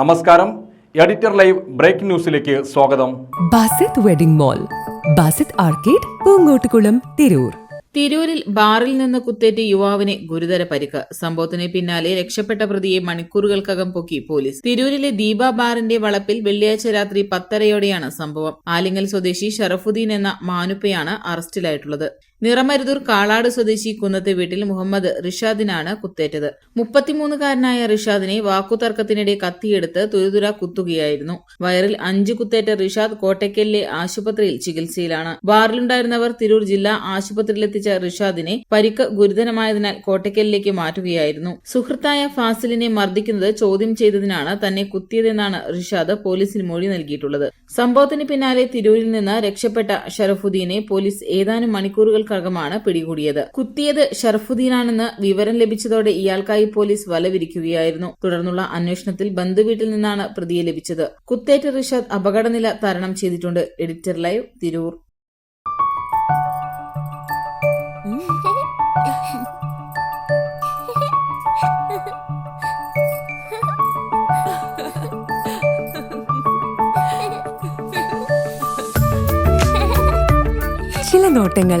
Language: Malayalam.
നമസ്കാരം. എഡിറ്റർ ലൈവ് ബ്രേക്കിംഗ് ന്യൂസിലേക്ക് സ്വാഗതം. Basith wedding mall Basith arcade Poongottukulam Tirur. തിരൂരിൽ ബാറിൽ നിന്ന് കുത്തേറ്റ് യുവാവിനെ ഗുരുതര പരിക്ക്. സംഭവത്തിന് പിന്നാലെ രക്ഷപ്പെട്ട പ്രതിയെ മണിക്കൂറുകൾക്കകം പൊക്കി പോലീസ്. തിരൂരിലെ ദീപ ബാറിന്റെ വളപ്പിൽ വെള്ളിയാഴ്ച രാത്രി പത്തരയോടെയാണ് സംഭവം. ആലിങ്ങൽ സ്വദേശി ഷറഫുദ്ദീൻ എന്ന മാനുപ്പയാണ് അറസ്റ്റിലായിട്ടുള്ളത്. നിറമരുതൂർ കാളാട് സ്വദേശി കുന്നത്തെ വീട്ടിൽ മുഹമ്മദ് റിഷാദിനാണ് കുത്തേറ്റത്. മുപ്പത്തിമൂന്നുകാരനായ റിഷാദിനെ വാക്കുതർക്കത്തിനിടെ കത്തിയെടുത്ത് തുരുതുര കുത്തുകയായിരുന്നു. വയറിൽ അഞ്ചു കുത്തേറ്റ റിഷാദ് കോട്ടയ്ക്കലിലെ ആശുപത്രിയിൽ ചികിത്സയിലാണ്. ബാറിലുണ്ടായിരുന്നവർ തിരൂർ ജില്ലാ ആശുപത്രിയിലെത്തിച്ച റിഷാദിനെ പരിക്ക് ഗുരുതരമായതിനാൽ കോട്ടയ്ക്കലിലേക്ക് മാറ്റുകയായിരുന്നു. സുഹൃത്തായ ഫാസിലിനെ മർദ്ദിക്കുന്നത് ചോദ്യം ചെയ്തതിനാണ് തന്നെ കുത്തിയതെന്നാണ് റിഷാദ് പോലീസിന് മൊഴി നൽകിയിട്ടുള്ളത്. സംഭവത്തിന് പിന്നാലെ തിരൂരിൽ നിന്ന് രക്ഷപ്പെട്ട ഷറഫുദ്ദീനെ പോലീസ് ഏതാനും മണിക്കൂറുകൾക്കകമാണ് പിടികൂടിയത്. കുത്തിയത് ഷർഫുദ്ദീനാണെന്ന് വിവരം ലഭിച്ചതോടെ ഇയാൾക്കായി പോലീസ് വലവിരിക്കുകയായിരുന്നു. തുടർന്നുള്ള അന്വേഷണത്തിൽ ബന്ധുവീട്ടിൽ നിന്നാണ് പ്രതിയെ ലഭിച്ചത്. കുത്തേറ്റ റിഷാദ് അപകടനില തരണം ചെയ്തിട്ടുണ്ട്. Editor live Tirur. ചില നോട്ടങ്ങൾ